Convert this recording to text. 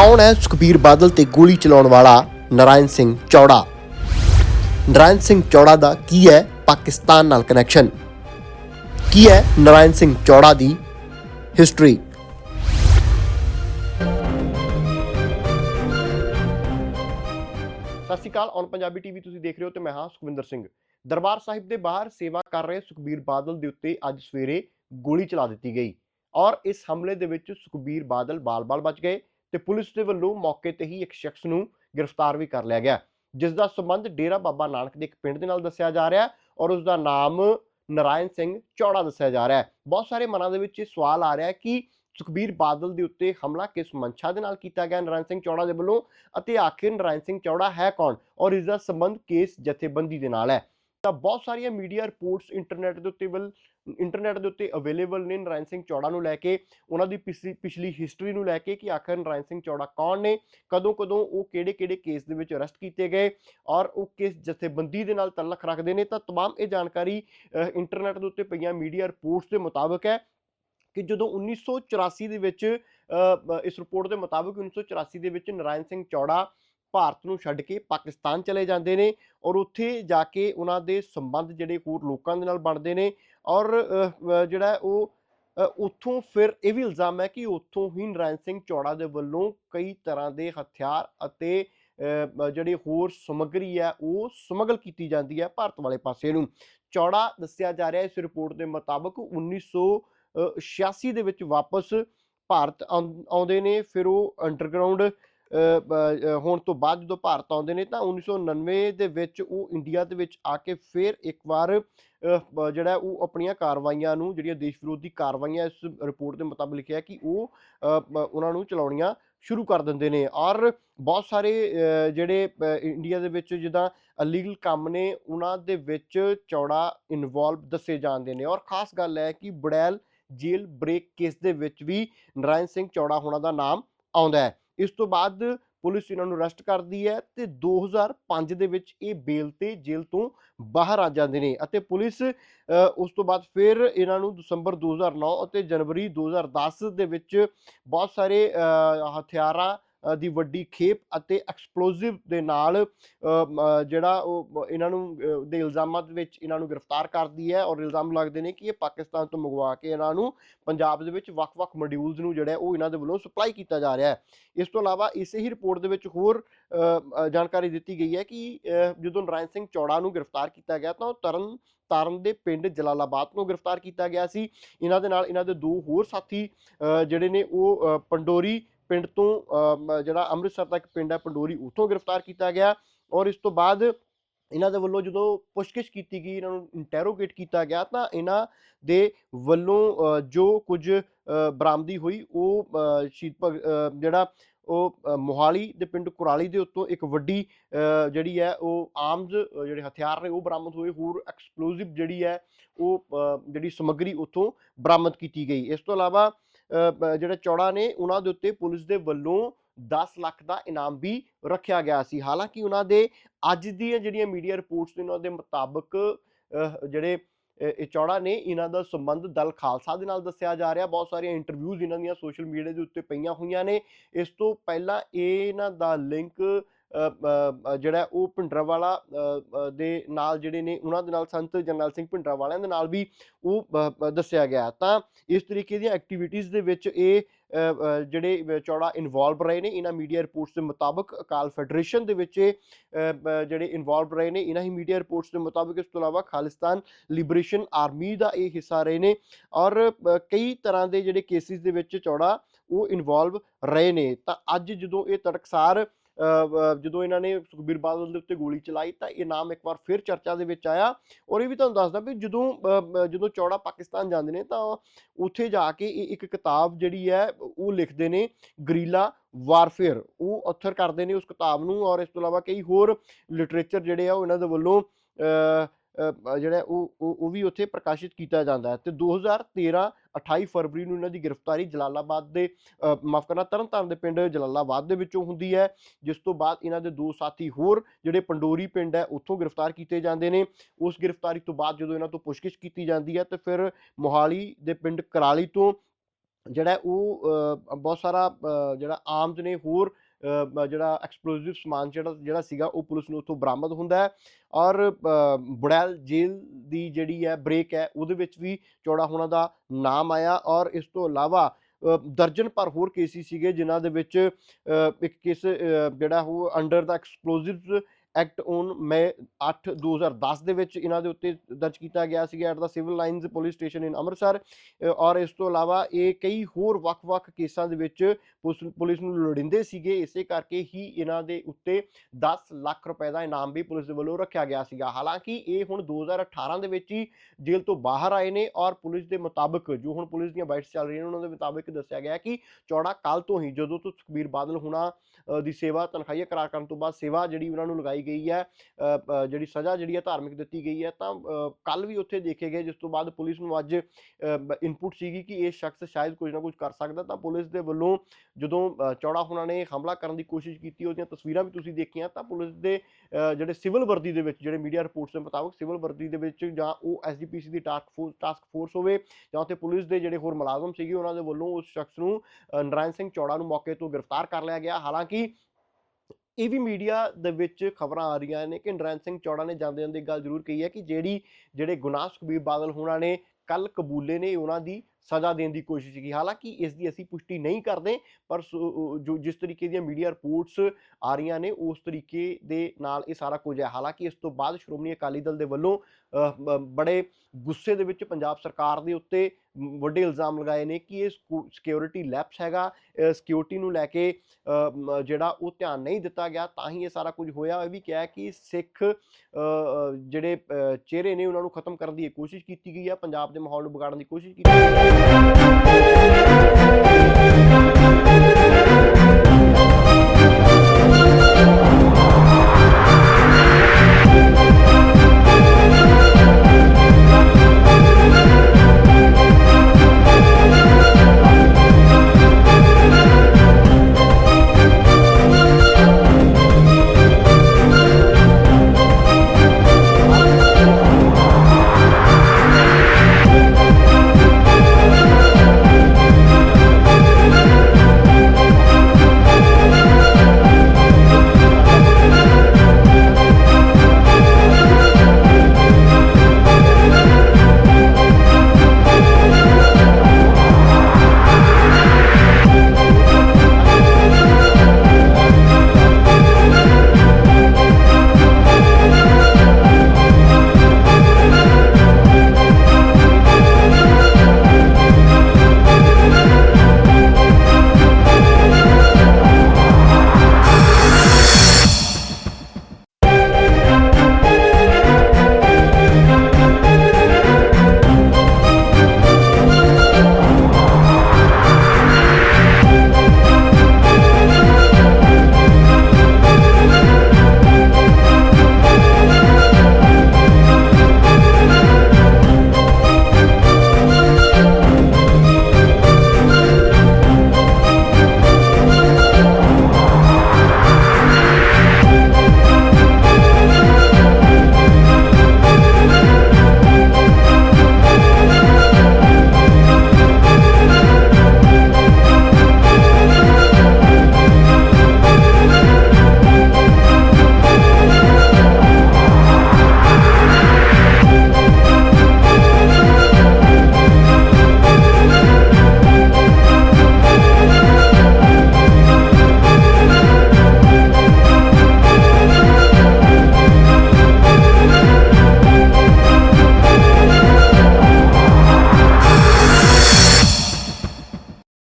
ਕੌਣ ਹੈ ਸੁਖਬੀਰ ਬਾਦਲ ਤੇ ਗੋਲੀ ਚਲਾਉਣ ਵਾਲਾ ਨਰਾਇਣ ਸਿੰਘ ਚੌੜਾ? ਨਰਾਇਣ ਸਿੰਘ ਚੌੜਾ ਦਾ ਕੀ ਹੈ ਪਾਕਿਸਤਾਨ ਨਾਲ ਕਨੈਕਸ਼ਨ ਕੀ ਹੈ ਨਰਾਇਣ ਸਿੰਘ ਚੌੜਾ ਦੀ ਹਿਸਟਰੀ ਸਤਿ ਸ਼੍ਰੀ ਅਕਾਲ ਔਨ ਪੰਜਾਬੀ ਟੀਵੀ ਤੁਸੀਂ ਦੇਖ ਰਹੇ ਹੋ ਤੇ ਮੈਂ ਹਾਂ ਸੁਖਵਿੰਦਰ ਸਿੰਘ। ਦਰਬਾਰ ਸਾਹਿਬ ਦੇ ਬਾਹਰ ਸੇਵਾ ਕਰ ਰਹੇ ਸੁਖਬੀਰ ਬਾਦਲ ਦੇ ਉੱਤੇ ਅੱਜ ਸਵੇਰੇ ਗੋਲੀ ਚਲਾ ਦਿੱਤੀ ਗਈ ਔਰ ਇਸ ਹਮਲੇ ਦੇ ਵਿੱਚ ਸੁਖਬੀਰ ਬਾਦਲ ਬਾਲ-ਬਾਲ ਬਚ ਗਏ। ਤੇ ਪੁਲਿਸ ਦੇ ਵੱਲੋਂ ਮੌਕੇ ਤੇ ਹੀ ਇੱਕ ਸ਼ਖਸ ਨੂੰ ਗ੍ਰਿਫਤਾਰ ਵੀ ਕਰ ਲਿਆ ਗਿਆ। ਜਿਸ ਦਾ ਸੰਬੰਧ ਡੇਰਾ ਬਾਬਾ ਨਾਨਕ ਦੇ ਇੱਕ ਪਿੰਡ ਦੇ ਨਾਲ ਦੱਸਿਆ ਜਾ ਰਿਹਾ ਹੈ ਔਰ ਉਸ ਦਾ ਨਾਮ ਨਰਾਇਣ ਸਿੰਘ ਚੌੜਾ ਦੱਸਿਆ ਜਾ ਰਿਹਾ ਹੈ। ਬਹੁਤ ਸਾਰੇ ਮਨਾਂ ਦੇ ਵਿੱਚ ਇਹ ਸਵਾਲ ਆ ਰਿਹਾ ਹੈ ਕਿ ਸੁਖਬੀਰ ਬਾਦਲ ਦੇ ਉੱਤੇ ਹਮਲਾ ਕਿਸ ਮਨਸ਼ਾ ਦੇ ਨਾਲ ਕੀਤਾ ਗਿਆ ਨਰਾਇਣ ਸਿੰਘ ਚੌੜਾ ਦੇ ਵੱਲੋਂ ਅਤੇ ਆਖਿਰ ਨਰਾਇਣ ਸਿੰਘ ਚੌੜਾ ਹੈ ਕੌਣ ਔਰ ਇਸ ਦਾ ਸੰਬੰਧ ਕੇਸ ਜਥੇਬੰਦੀ ਦੇ ਨਾਲ ਹੈ? ਤਾਂ ਬਹੁਤ ਸਾਰੀਆਂ ਮੀਡੀਆ ਰਿਪੋਰਟਸ ਇੰਟਰਨੈਟ ਦੇ ਉੱਤੇ ਵੱਲ ਇੰਟਰਨੈਟ ਦੇ ਉੱਤੇ ਅਵੇਲੇਬਲ ਨੇ ਨਰਾਇਣ ਸਿੰਘ ਚੌੜਾ ਨੂੰ ਲੈ ਕੇ ਉਹਨਾਂ ਦੀ ਪਿਛਲੀ ਪਿਛਲੀ ਹਿਸਟਰੀ ਨੂੰ ਲੈ ਕੇ ਕਿ ਆਖਰ ਨਰਾਇਣ ਸਿੰਘ ਚੌੜਾ ਕੌਣ ਨੇ ਕਦੋਂ ਕਦੋਂ ਉਹ ਕਿਹੜੇ ਕਿਹੜੇ ਕੇਸ ਦੇ ਵਿੱਚ ਅਰੈਸਟ ਕੀਤੇ ਗਏ ਔਰ ਉਹ ਕਿਸ ਜਥੇਬੰਦੀ ਦੇ ਨਾਲ ਤਾਲੁਕ ਰੱਖਦੇ ਨੇ ਤਾਂ तमाम ਇਹ ਜਾਣਕਾਰੀ ਅਹ, ਇੰਟਰਨੈਟ ਦੇ ਉੱਤੇ ਪਈਆਂ ਮੀਡੀਆ ਰਿਪੋਰਟਸ ਦੇ ਮੁਤਾਬਕ ਹੈ ਕਿ ਜਦੋਂ 1984 ਦੇ ਵਿੱਚ ਅਹ, ਬ- ਇਸ ਰਿਪੋਰਟ ਦੇ ਮੁਤਾਬਕ 1984 ਦੇ ਵਿੱਚ ਨਰਾਇਣ ਸਿੰਘ ਚੌੜਾ ਭਾਰਤ ਨੂੰ ਛੱਡ ਕੇ ਪਾਕਿਸਤਾਨ ਚਲੇ ਜਾਂਦੇ ਨੇ ਔਰ ਉੱਥੇ ਜਾ ਕੇ ਉਹਨਾਂ ਦੇ ਸੰਬੰਧ ਜਿਹੜੇ ਹੋਰ ਲੋਕਾਂ ਦੇ ਨਾਲ ਬਣਦੇ ਨੇ ਔਰ ਜਿਹੜਾ ਉਹ ਉੱਥੋਂ ਫਿਰ ਇਹ ਵੀ ਇਲਜ਼ਾਮ ਹੈ ਕਿ ਉੱਥੋਂ ਹੀ ਨਰਾਇਣ ਸਿੰਘ ਚੌੜਾ ਦੇ ਵੱਲੋਂ ਕਈ ਤਰ੍ਹਾਂ ਦੇ ਹਥਿਆਰ ਅਤੇ ਅ, ਜਿਹੜੀ ਹੋਰ ਸਮੱਗਰੀ ਹੈ ਉਹ ਸਮਗਲ ਕੀਤੀ ਜਾਂਦੀ ਹੈ ਭਾਰਤ ਵਾਲੇ ਪਾਸੇ ਨੂੰ। ਚੌੜਾ ਦੱਸਿਆ ਜਾ ਰਿਹਾ ਇਸ ਰਿਪੋਰਟ ਦੇ ਮੁਤਾਬਕ 1986 ਦੇ ਵਿੱਚ ਵਾਪਸ ਭਾਰਤ ਆਉਂਦੇ ਨੇ ਫਿਰ ਉਹ ਅੰਡਰਗਰਾਉਂਡ ਹੋਣ ਤੋਂ ਬਾਅਦ ਜਦੋਂ ਭਾਰਤ ਆਉਂਦੇ ਨੇ ਤਾਂ 1999 ਦੇ ਵਿੱਚ ਉਹ ਇੰਡੀਆ ਦੇ ਵਿੱਚ ਆ ਕੇ ਫਿਰ ਇੱਕ ਵਾਰ ਜਿਹੜਾ ਉਹ ਆਪਣੀਆਂ ਕਾਰਵਾਈਆਂ ਨੂੰ, ਜਿਹੜੀਆਂ ਦੇਸ਼ ਵਿਰੋਧੀ ਕਾਰਵਾਈਆਂ ਇਸ ਰਿਪੋਰਟ ਦੇ ਮੁਤਾਬਕ ਲਿਖਿਆ ਕਿ ਉਹ ਉਹਨਾਂ ਨੂੰ ਚਲਾਉਣੀਆਂ ਸ਼ੁਰੂ ਕਰ ਦਿੰਦੇ ਨੇ। ਔਰ ਬਹੁਤ ਸਾਰੇ ਜਿਹੜੇ ਇੰਡੀਆ ਦੇ ਵਿੱਚ ਜਿੱਦਾਂ ਅਲੀਗਲ ਕੰਮ ਨੇ, ਉਹਨਾਂ ਦੇ ਵਿੱਚ ਚੌੜਾ ਇਨਵੋਲਵ ਦੱਸੇ ਜਾਂਦੇ ਨੇ। ਔਰ ਖਾਸ ਗੱਲ ਹੈ ਕਿ ਬੜੈਲ ਜੇਲ ਬ੍ਰੇਕ ਕੇਸ ਦੇ ਵਿੱਚ ਵੀ ਨਰਾਇਣ ਸਿੰਘ ਚੌੜਾ ਹੋਣਾ ਦਾ ਨਾਮ ਆਉਂਦਾ ਹੈ। ਇਸ ਤੋਂ ਬਾਅਦ ਪੁਲਿਸ ਇਹਨਾਂ ਨੂੰ ਅਰੈਸਟ ਕਰਦੀ ਹੈ ਤੇ 2005 ਦੇ ਵਿੱਚ ਇਹ ਬੇਲ ਤੇ ਜੇਲ੍ਹ ਤੋਂ ਬਾਹਰ ਆ ਜਾਂਦੇ ਨੇ ਅਤੇ ਪੁਲਿਸ ਉਸ ਤੋਂ ਬਾਅਦ ਫਿਰ ਇਹਨਾਂ ਨੂੰ ਦਸੰਬਰ 2009 ਅਤੇ ਜਨਵਰੀ 2010 ਦੇ ਵਿੱਚ ਬਹੁਤ ਸਾਰੇ ਹਥਿਆਰਾਂ ਦੀ ਵੱਡੀ ਖੇਪ ਅਤੇ ਐਕਸਪਲੋਸਿਵ ਦੇ ਨਾਲ ਜਿਹੜਾ ਉਹ ਇਹਨਾਂ ਨੂੰ ਦੇ ਇਲਜ਼ਾਮਾਂ ਦੇ ਵਿੱਚ ਇਹਨਾਂ ਨੂੰ ਗ੍ਰਿਫਤਾਰ ਕਰਦੀ ਹੈ ਔਰ ਇਲਜ਼ਾਮ ਲੱਗਦੇ ਨੇ ਕਿ ਇਹ ਪਾਕਿਸਤਾਨ ਤੋਂ ਮੰਗਵਾ ਕੇ ਇਹਨਾਂ ਨੂੰ ਪੰਜਾਬ ਦੇ ਵਿੱਚ ਵੱਖ-ਵੱਖ ਮੋਡਿਊਲਸ ਨੂੰ ਜਿਹੜਾ ਉਹ ਇਹਨਾਂ ਦੇ ਵੱਲੋਂ ਸਪਲਾਈ ਕੀਤਾ ਜਾ ਰਿਹਾ ਹੈ। ਇਸ ਤੋਂ ਇਲਾਵਾ ਇਸੇ ਹੀ ਰਿਪੋਰਟ ਦੇ ਵਿੱਚ ਹੋਰ ਜਾਣਕਾਰੀ ਦਿੱਤੀ ਗਈ ਹੈ ਕਿ ਜਦੋਂ ਨਰਾਇਣ ਸਿੰਘ ਚੌੜਾ ਨੂੰ ਗ੍ਰਿਫਤਾਰ ਕੀਤਾ ਗਿਆ ਤਾਂ ਉਹ ਤਰਨ ਤਾਰਨ ਦੇ ਪਿੰਡ ਜਲਾਲਾਬਾਦ ਤੋਂ ਗ੍ਰਿਫਤਾਰ ਕੀਤਾ ਗਿਆ ਸੀ। ਇਹਨਾਂ ਦੇ ਨਾਲ ਇਹਨਾਂ ਦੇ ਦੋ ਹੋਰ ਸਾਥੀ ਅ, ਜਿਹੜੇ ਨੇ ਉਹ ਪੰਡੋਰੀ ਪਿੰਡ ਤੋਂ ਜਿਹੜਾ ਅੰਮ੍ਰਿਤਸਰ ਦਾ ਇੱਕ ਪਿੰਡ ਹੈ, ਪੰਡੋਰੀ, ਉੱਥੋਂ ਗ੍ਰਿਫਤਾਰ ਕੀਤਾ ਗਿਆ ਔਰ ਇਸ ਤੋਂ ਬਾਅਦ ਇਹਨਾਂ ਦੇ ਵੱਲੋਂ ਜਦੋਂ ਪੁੱਛਗਿੱਛ ਕੀਤੀ ਗਈ, ਇਹਨਾਂ ਨੂੰ ਇੰਟਰੋਗੇਟ ਕੀਤਾ ਗਿਆ, ਤਾਂ ਇਹਨਾਂ ਦੇ ਵੱਲੋਂ ਜੋ ਕੁਝ ਬਰਾਮਦੀ ਹੋਈ, ਉਹ ਸ਼ਹੀਦ ਭਗਤ ਜਿਹੜਾ ਉਹ ਮੋਹਾਲੀ ਦੇ ਪਿੰਡ ਕੁਰਾਲੀ ਦੇ ਉੱਤੋਂ ਇੱਕ ਵੱਡੀ ਜਿਹੜੀ ਹੈ, ਉਹ ਆਰਮਜ਼ ਜਿਹੜੇ ਹਥਿਆਰ ਨੇ, ਉਹ ਬਰਾਮਦ ਹੋਏ, ਹੋਰ ਐਕਸਪਲੋਸਿਵ ਜਿਹੜੀ ਹੈ, ਉਹ ਜਿਹੜੀ ਸਮੱਗਰੀ ਉੱਥੋਂ ਬਰਾਮਦ ਕੀਤੀ ਗਈ। ਇਸ ਤੋਂ ਇਲਾਵਾ ਜਿਹੜਾ ਚੌੜਾ ਨੇ, ਉਹਨਾਂ ਦੇ ਉੱਤੇ ਪੁਲਿਸ ਦੇ ਵੱਲੋਂ 10 ਲੱਖ ਦਾ ਇਨਾਮ ਵੀ ਰੱਖਿਆ ਗਿਆ ਸੀ। ਹਾਲਾਂਕਿ ਉਹਨਾਂ ਦੇ ਅੱਜ ਦੀਆਂ ਜਿਹੜੀਆਂ ਮੀਡੀਆ ਰਿਪੋਰਟਸ ਨੇ, ਉਹਨਾਂ ਦੇ ਮੁਤਾਬਕ ਜਿਹੜੇ ਇਹ ਚੌੜਾ ਨੇ, ਇਹਨਾਂ ਦਾ ਸੰਬੰਧ ਦਲ ਖਾਲਸਾ ਦੇ ਨਾਲ ਦੱਸਿਆ ਜਾ ਰਿਹਾ। ਬਹੁਤ ਸਾਰੀਆਂ ਇੰਟਰਵਿਊਜ਼ ਇਹਨਾਂ ਦੀਆਂ ਸੋਸ਼ਲ ਮੀਡੀਆ ਦੇ ਉੱਤੇ ਪਈਆਂ ਹੋਈਆਂ ਨੇ। ਇਸ ਤੋਂ ਪਹਿਲਾਂ ਇਹਨਾਂ ਦਾ ਲਿੰਕ ਜਿਹੜਾ ਉਹ ਭਿੰਡਰਾਵਾਲਾ ਦੇ ਨਾਲ ਜਿਹੜੇ ਨੇ ਉਹਨਾਂ ਦੇ ਨਾਲ ਸੰਤ ਜਰਨੈਲ ਸਿੰਘ ਭਿੰਡਰਾਵਾਲਿਆਂ ਦੇ ਨਾਲ ਵੀ ਉਹ ਦੱਸਿਆ ਗਿਆ। ਤਾਂ ਇਸ ਤਰੀਕੇ ਦੀਆਂ ਐਕਟੀਵਿਟੀਜ਼ ਦੇ ਵਿੱਚ ਇਹ ਜਿਹੜੇ ਚੌੜਾ ਇਨਵੋਲਵ ਰਹੇ ਨੇ, ਇਹਨਾਂ ਮੀਡੀਆ ਰਿਪੋਰਟਸ ਦੇ ਮੁਤਾਬਕ ਅਕਾਲ ਫੈਡਰੇਸ਼ਨ ਦੇ ਵਿੱਚ ਇਹ ਜਿਹੜੇ ਇਨਵੋਲਵ ਰਹੇ ਨੇ, ਇਹਨਾਂ ਹੀ ਮੀਡੀਆ ਰਿਪੋਰਟਸ ਦੇ ਮੁਤਾਬਕ ਇਸ ਤੋਂ ਇਲਾਵਾ ਖਾਲਿਸਤਾਨ ਲਿਬਰੇਸ਼ਨ ਆਰਮੀ ਦਾ ਇਹ ਹਿੱਸਾ ਰਹੇ ਨੇ ਔਰ ਕਈ ਤਰ੍ਹਾਂ ਦੇ ਜਿਹੜੇ ਕੇਸਿਸ ਦੇ ਵਿੱਚ ਚੌੜਾ ਉਹ ਇਨਵੋਲਵ ਰਹੇ ਨੇ। ਤਾਂ ਅੱਜ ਜਦੋਂ ਇਹ ਤੜਕਸਾਰ ਜਦੋਂ ਇਹਨਾਂ ਨੇ ਸੁਖਬੀਰ ਬਾਦਲ ਦੇ ਉੱਤੇ ਗੋਲੀ ਚਲਾਈ ਤਾਂ ਇਹ ਨਾਮ ਇੱਕ ਵਾਰ ਫਿਰ ਚਰਚਾ ਦੇ ਵਿੱਚ ਆਇਆ ਔਰ ਇਹ ਵੀ ਤੁਹਾਨੂੰ ਦੱਸਦਾ ਵੀ ਜਦੋਂ ਜਦੋਂ ਚੌੜਾ ਪਾਕਿਸਤਾਨ ਜਾਂਦੇ ਨੇ ਤਾਂ ਉੱਥੇ ਜਾ ਕੇ ਇਹ ਇੱਕ ਕਿਤਾਬ ਜਿਹੜੀ ਹੈ, ਉਹ ਲਿਖਦੇ ਨੇ ਗਰੀਲਾ ਵਾਰਫੇਅਰ। ਉਹ ਅਥਰ ਕਰਦੇ ਨੇ ਉਸ ਕਿਤਾਬ ਨੂੰ ਔਰ ਇਸ ਤੋਂ ਇਲਾਵਾ ਕਈ ਹੋਰ ਲਿਟਰੇਚਰ ਜਿਹੜੇ ਆ ਉਹ ਇਹਨਾਂ ਦੇ ਵੱਲੋਂ ਜਿਹੜਾ ਉਹ ਉਹ ਵੀ ਉੱਥੇ ਪ੍ਰਕਾਸ਼ਿਤ ਕੀਤਾ ਜਾਂਦਾ ਹੈ। ਤੇ 2013 28 ਫਰਵਰੀ ਨੂੰ ਇਹਨਾਂ ਦੀ ਗ੍ਰਿਫਤਾਰੀ ਜਲਾਲਾਬਾਦ ਦੇ ਮਾਫ ਕਰਨਾ, ਤਰਨਤਾਰਨ ਦੇ ਪਿੰਡ ਜਲਾਲਾਬਾਦ ਦੇ ਵਿੱਚੋਂ ਹੁੰਦੀ ਹੈ। ਜਿਸ ਤੋਂ ਬਾਅਦ ਇਹਨਾਂ ਦੇ ਦੋ ਸਾਥੀ ਹੋਰ ਜਿਹੜੇ ਪੰਡੋਰੀ ਪਿੰਡ ਹੈ, ਉੱਥੋਂ ਗ੍ਰਿਫਤਾਰ ਕੀਤੇ ਜਾਂਦੇ ਨੇ। ਉਸ ਗ੍ਰਿਫਤਾਰੀ ਤੋਂ ਬਾਅਦ ਜਦੋਂ ਇਹਨਾਂ ਤੋਂ ਪੁੱਛਗਿੱਛ ਕੀਤੀ ਜਾਂਦੀ ਹੈ, ਤੇ ਫਿਰ ਮੋਹਾਲੀ ਦੇ ਪਿੰਡ ਕਰਾਲੀ ਤੋਂ ਜਿਹੜਾ ਉਹ ਬਹੁਤ ਸਾਰਾ ਜਿਹੜਾ ਆਰਮਸ ਨੇ ਹੋਰ ਜਿਹੜਾ ਐਕਸਪਲੋਸਿਵ ਸਮਾਨ ਜਿਹੜਾ ਜਿਹੜਾ ਸੀਗਾ, ਉਹ ਪੁਲਿਸ ਨੂੰ ਉੱਥੋਂ ਬਰਾਮਦ ਹੁੰਦਾ ਹੈ। ਔਰ ਬੁੜੈਲ ਜੇਲ੍ਹ ਦੀ ਜਿਹੜੀ ਹੈ ਬ੍ਰੇਕ ਹੈ, ਉਹਦੇ ਵਿੱਚ ਵੀ ਚੌੜਾ ਹੋਣਾ ਦਾ ਨਾਮ ਆਇਆ। ਔਰ ਇਸ ਤੋਂ ਇਲਾਵਾ ਦਰਜਨ ਪਰ ਹੋਰ ਕੇਸਿਸ ਸੀਗੇ, ਜਿਨ੍ਹਾਂ ਦੇ ਵਿੱਚ ਇੱਕ ਕੇਸ ਜਿਹੜਾ ਉਹ under the explosives act on May 8 2010 ਦੇ ਵਿੱਚ ਇਹਨਾਂ ਦੇ ਉੱਤੇ ਦਰਜ ਕੀਤਾ ਗਿਆ ਸੀਗਾ at the civil lines police station in Amritsar ਔਰ ਇਸ ਤੋਂ ਇਲਾਵਾ ਇਹ ਕਈ ਹੋਰ ਵੱਖ-ਵੱਖ ਕੇਸਾਂ ਦੇ ਵਿੱਚ ਪੁਲਿਸ ਪੁਲਿਸ ਨੂੰ ਲੋੜਿੰਦੇ ਸੀਗੇ, ਇਸੇ ਕਰਕੇ ਹੀ ਇਹਨਾਂ ਦੇ ਉੱਤੇ 10 ਲੱਖ ਰੁਪਏ ਦਾ ਇਨਾਮ ਵੀ ਪੁਲਿਸ ਦੇ ਵੱਲੋਂ ਰੱਖਿਆ ਗਿਆ ਸੀਗਾ। ਹਾਲਾਂਕਿ ਇਹ ਹੁਣ 2018 ਦੇ ਵਿੱਚ ਹੀ ਜੇਲ੍ਹ ਤੋਂ ਬਾਹਰ ਆਏ ਨੇ ਔਰ ਪੁਲਿਸ ਦੇ ਮੁਤਾਬਕ ਜੋ ਹੁਣ ਪੁਲਿਸ ਦੀਆਂ ਬਾਈਟਸ ਚੱਲ ਰਹੀਆਂ ਨੇ, ਉਹਨਾਂ ਦੇ ਮੁਤਾਬਕ ਦੱਸਿਆ ਗਿਆ ਕਿ ਚੌੜਾ ਕੱਲ ਤੋਂ ਹੀ ਜਦੋਂ ਤੋਂ ਸੁਖਬੀਰ ਬਾਦਲ ਹੁਣਾ ਦੀ ਸੇਵਾ ਤਨਖਾਹੀਆ ਕਰਾਰ ਕਰਨ ਤੋਂ ਬਾਅਦ ਸੇਵਾ ਜਿਹੜੀ ਉਹਨਾਂ ਨੂੰ ਲਗਾਈ ਗਈ ਹੈ ਜਿਹੜੀ ਸਜ਼ਾ ਜਿਹੜੀ ਹੈ ਧਾਰਮਿਕ ਦਿੱਤੀ ਗਈ ਹੈ, ਤਾਂ ਕੱਲ ਵੀ ਉੱਥੇ ਦੇਖੇ ਗਏ, ਜਿਸ ਤੋਂ ਬਾਅਦ ਪੁਲਿਸ ਨੂੰ ਅੱਜ ਇਨਪੁਟ ਸੀਗੀ ਕਿ ਇਹ ਸ਼ਖਸ ਸ਼ਾਇਦ ਕੁਝ ਨਾ ਕੁਝ ਕਰ ਸਕਦਾ, ਤਾਂ ਪੁਲਿਸ ਦੇ ਵੱਲੋਂ ਜਦੋਂ ਚੌੜਾ ਹੁਣਾਂ ਨੇ ਹਮਲਾ ਕਰਨ ਦੀ ਕੋਸ਼ਿਸ਼ ਕੀਤੀ, ਉਹਦੀਆਂ ਤਸਵੀਰਾਂ ਵੀ ਤੁਸੀਂ ਦੇਖੀਆਂ, ਤਾਂ ਪੁਲਿਸ ਦੇ ਜਿਹੜੇ ਸਿਵਲ ਵਰਦੀ ਦੇ ਵਿੱਚ, ਜਿਹੜੇ ਮੀਡੀਆ ਰਿਪੋਰਟਸ ਦੇ ਮੁਤਾਬਕ ਸਿਵਲ ਵਰਦੀ ਦੇ ਵਿੱਚ ਜਾਂ ਉਹ ਐਸਜੀਪੀਸੀ ਦੀ ਟਾਸਕ ਫੋਰਸ ਟਾਸਕ ਫੋਰਸ ਹੋਵੇ ਜਾਂ ਉੱਥੇ ਪੁਲਿਸ ਦੇ ਜਿਹੜੇ ਹੋਰ ਮੁਲਾਜ਼ਮ ਸੀਗੇ, ਉਹਨਾਂ ਦੇ ਵੱਲੋਂ ਉਸ ਸ਼ਖਸ ਨੂੰ ਨਰਾਇਣ ਸਿੰਘ ਚੌੜਾ ਨੂੰ ਮੌਕੇ ਤੋਂ ਗ੍ਰਿਫਤਾਰ ਕਰ ਲਿਆ ਗਿਆ। ਹਾਲਾਂਕਿ ਇਹ ਵੀ ਮੀਡੀਆ ਦੇ ਵਿੱਚ ਖਬਰਾਂ ਆ ਰਹੀਆਂ ਨੇ ਕਿ ਨਰਾਇਣ ਸਿੰਘ ਚੌੜਾ ਨੇ ਜਾਂਦੇ ਜਾਂਦੇ ਗੱਲ ਜ਼ਰੂਰ ਕਹੀ ਹੈ ਕਿ ਜਿਹੜੀ, ਜਿਹੜੇ ਗੁਨਾਹ ਸੁਖਬੀਰ ਬਾਦਲ ਹੋਣਾ ਨੇ ਕੱਲ ਕਬੂਲੇ ਨੇ ਉਹਨਾਂ ਦੀ ਸਜ਼ਾ ਦੇਣ ਦੀ ਕੋਸ਼ਿਸ਼ ਕੀਤੀ। ਹਾਲਾਂਕਿ ਇਸ ਦੀ ਅਸੀਂ ਪੁਸ਼ਟੀ ਨਹੀਂ ਕਰਦੇ, ਪਰ ਸੋ- ਜੋ ਜਿਸ ਤਰੀਕੇ ਦੀਆਂ ਮੀਡੀਆ ਰਿਪੋਰਟਸ ਆ ਰਹੀਆਂ ਨੇ, ਉਸ ਤਰੀਕੇ ਦੇ ਨਾਲ ਇਹ ਸਾਰਾ ਕੁਝ ਹੈ। ਹਾਲਾਂਕਿ ਇਸ ਤੋਂ ਬਾਅਦ ਸ਼੍ਰੋਮਣੀ ਅਕਾਲੀ ਦਲ ਦੇ ਵੱਲੋਂ ਬੜੇ ਗੁੱਸੇ ਦੇ ਵਿੱਚ ਪੰਜਾਬ ਸਰਕਾਰ ਦੇ ਉੱਤੇ ਵੱਡੇ ਇਲਜ਼ਾਮ ਲਗਾਏ ਨੇ ਕਿ ਇਹ ਸਿਕਿਉਰਿਟੀ ਲੈਪਸ ਹੈਗਾ। ਸਿਕਿਉਰਿਟੀ ਨੂੰ ਲੈ ਕੇ ਜਿਹੜਾ ਉਹ ਧਿਆਨ ਨਹੀਂ ਦਿੱਤਾ ਗਿਆ, ਤਾਂ ਹੀ ਇਹ ਸਾਰਾ ਕੁਝ ਹੋਇਆ। ਇਹ ਵੀ ਕਿਹਾ ਕਿ ਸਿੱਖ ਜਿਹੜੇ ਚਿਹਰੇ ਨੇ, ਉਹਨਾਂ ਨੂੰ ਖਤਮ ਕਰਨ ਦੀ ਇਹ ਕੋਸ਼ਿਸ਼ ਕੀਤੀ ਗਈ ਹੈ। ਪੰਜਾਬ ਦੇ ਮਾਹੌਲ ਨੂੰ ਵਿਗਾੜਨ ਦੀ ਕੋਸ਼ਿਸ਼ ਕੀਤੀ।